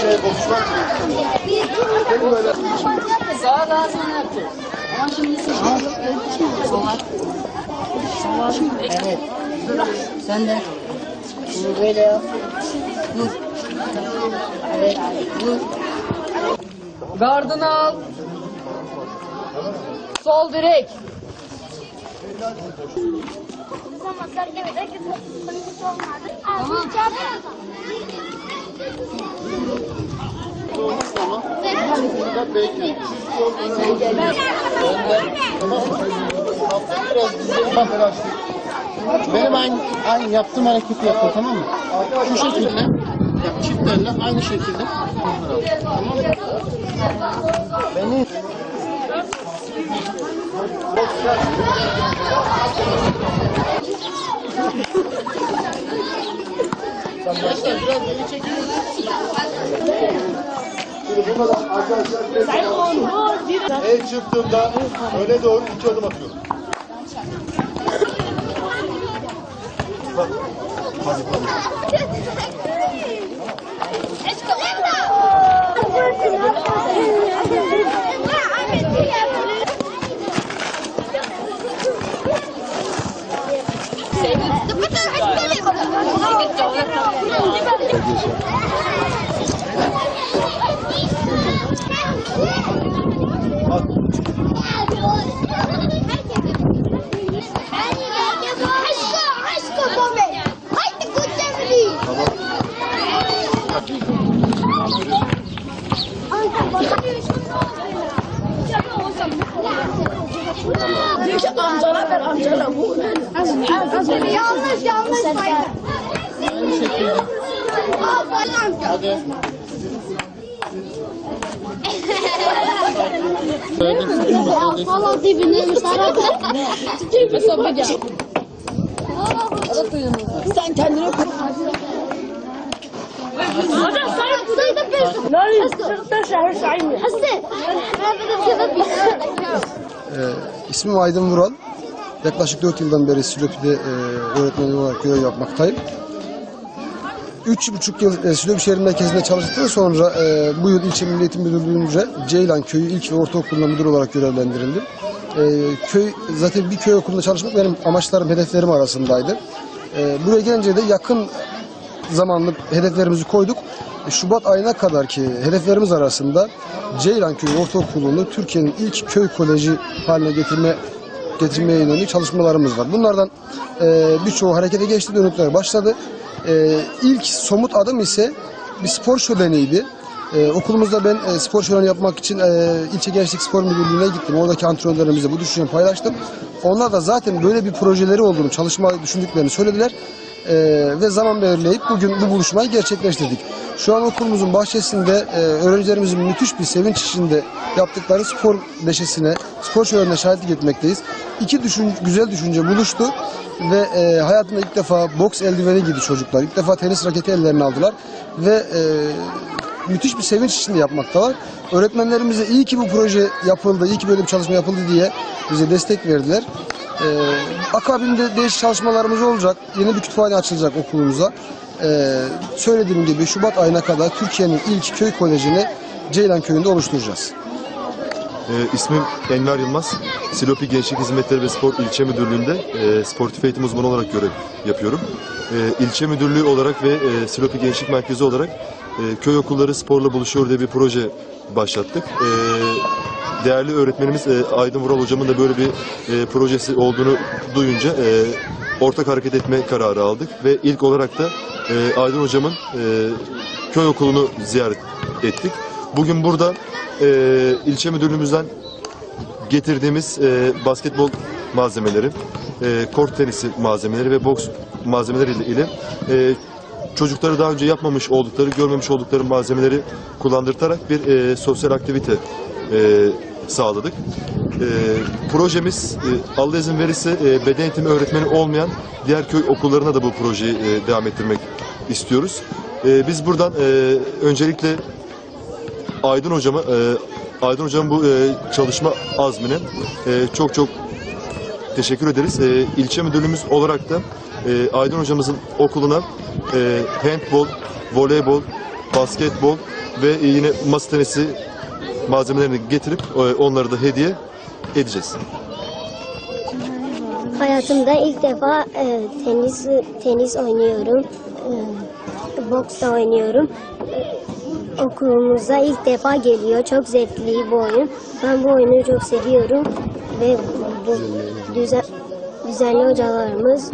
şey boşver. Benim böyle daha sonra yaptı. Ama şimdi Sola. Sola. Evet. Sen de. Bunu böyle yap. Vur. Evet. Vur. Gardını al. Sol direk. Zamanlar evet herkes polisi olmadı. Ağzını çarpıyor. burada bekle. Biraz dizleri telaşlı. Benim aynı, aynı yaptığım hareketi yapıyor tamam mı? Şu şekilde. Bak çift elle aynı şekilde. Tamam mı? Beni Arkadaşlar biraz bu kadar arkadaşlar. El çıktığımda öne doğru iki adım atıyorum. Bak. Hadi hadi. Yanlış yanlış. Aynı şekilde. Hadi. Valla dibini sarıldı. Çekme sapacağım. Sen kendine koy. Hocam sen sayıda bir. Nerede? Şehir sayını. Hasan. Ben bir bir. Ee, ismim Aydın Vural. Yaklaşık 4 yıldan beri Silopi'de e, öğretmen olarak görev yapmaktayım. 3,5 yıl e, Silopi şehir merkezinde çalıştıktan sonra e, bu yıl ilçe Milli Eğitim Müdürlüğü'nce Ceylan Köyü ilk ve ortaokuluna müdür olarak görevlendirildim. E, köy Zaten bir köy okulunda çalışmak benim amaçlarım, hedeflerim arasındaydı. E, buraya gelince de yakın zamanlı hedeflerimizi koyduk. E, Şubat ayına kadar ki hedeflerimiz arasında Ceylan Köyü Ortaokulu'nu Türkiye'nin ilk köy koleji haline getirme getirmeye yönelik çalışmalarımız var. Bunlardan e, birçoğu harekete geçti, dönükler başladı. E, ilk somut adım ise bir spor şöleniydi. E, okulumuzda ben e, spor şöleni yapmak için e, ilçe gençlik spor müdürlüğüne gittim. Oradaki antrenörlerimizle bu düşünceyi paylaştım. Onlar da zaten böyle bir projeleri olduğunu, çalışma düşündüklerini söylediler. E, ve zaman belirleyip bugün bu buluşmayı gerçekleştirdik. Şu an okulumuzun bahçesinde e, öğrencilerimizin müthiş bir sevinç içinde yaptıkları spor neşesine, spor şölenine şahitlik etmekteyiz. İki düşün, güzel düşünce buluştu ve e, hayatında ilk defa boks eldiveni giydi çocuklar. İlk defa tenis raketi ellerine aldılar ve e, müthiş bir sevinç içinde yapmaktalar. Öğretmenlerimize iyi ki bu proje yapıldı, iyi ki böyle bir çalışma yapıldı diye bize destek verdiler. Ee, akabinde değişik çalışmalarımız olacak. Yeni bir kütüphane açılacak okulumuza. Ee, söylediğim gibi Şubat ayına kadar Türkiye'nin ilk köy kolejini Ceylan Köyü'nde oluşturacağız. E, ismim Enver Yılmaz. Silopi Gençlik Hizmetleri ve Spor İlçe Müdürlüğü'nde e, sportif eğitim uzmanı olarak görev yapıyorum. E, ilçe Müdürlüğü olarak ve e, Silopi Gençlik Merkezi olarak e, köy okulları sporla buluşuyor diye bir proje başlattık. E, değerli öğretmenimiz e, Aydın Vural hocamın da böyle bir e, projesi olduğunu duyunca e, ortak hareket etme kararı aldık ve ilk olarak da e, Aydın hocamın e, köy okulunu ziyaret ettik. Bugün burada e, ilçe müdürlüğümüzden getirdiğimiz e, basketbol malzemeleri, e, kort tenisi malzemeleri ve boks malzemeleri ile e, çocukları daha önce yapmamış oldukları, görmemiş oldukları malzemeleri kullandırtarak bir e, sosyal aktivite e, sağladık. E, projemiz e, Allah izin verirse e, beden eğitimi öğretmeni olmayan diğer köy okullarına da bu projeyi e, devam ettirmek istiyoruz. E, biz buradan e, öncelikle Aydın hocama, e, Aydın hocam bu e, çalışma azmine e, çok çok teşekkür ederiz. E, ilçe müdürlüğümüz olarak da e, Aydın hocamızın okuluna e, handbol, voleybol, basketbol ve yine masa tenisi malzemelerini getirip e, onları da hediye edeceğiz. Hayatımda ilk defa e, tenis tenis oynuyorum. E, boks da oynuyorum. E, okulumuza ilk defa geliyor. Çok zevkli bu oyun. Ben bu oyunu çok seviyorum ve bu düzen, düzenli hocalarımız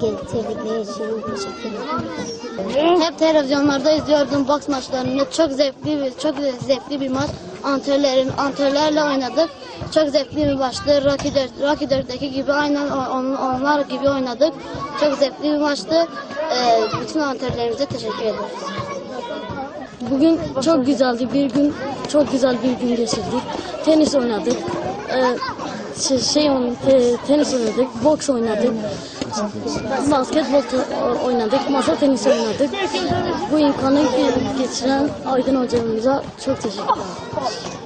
getirdikleri için teşekkür ederim. Hep televizyonlarda izliyordum boks maçlarını. Çok zevkli bir, çok zevkli bir maç. Antrenörlerim, antrenörlerle oynadık. Çok zevkli bir maçtı. Rocky 4, Rocky 4'teki gibi aynen on- onlar gibi oynadık. Çok zevkli bir maçtı. Ee, bütün antrenörlerimize teşekkür ederiz. Bugün çok güzeldi. Bir gün çok güzel bir gün geçirdik. Tenis oynadık. Ee, şey, şey te- tenis oynadık, boks oynadık. Basketbol oynadık, masa tenisi oynadık. Bu imkanı ge- geçiren Aydın hocamıza çok teşekkür ederim.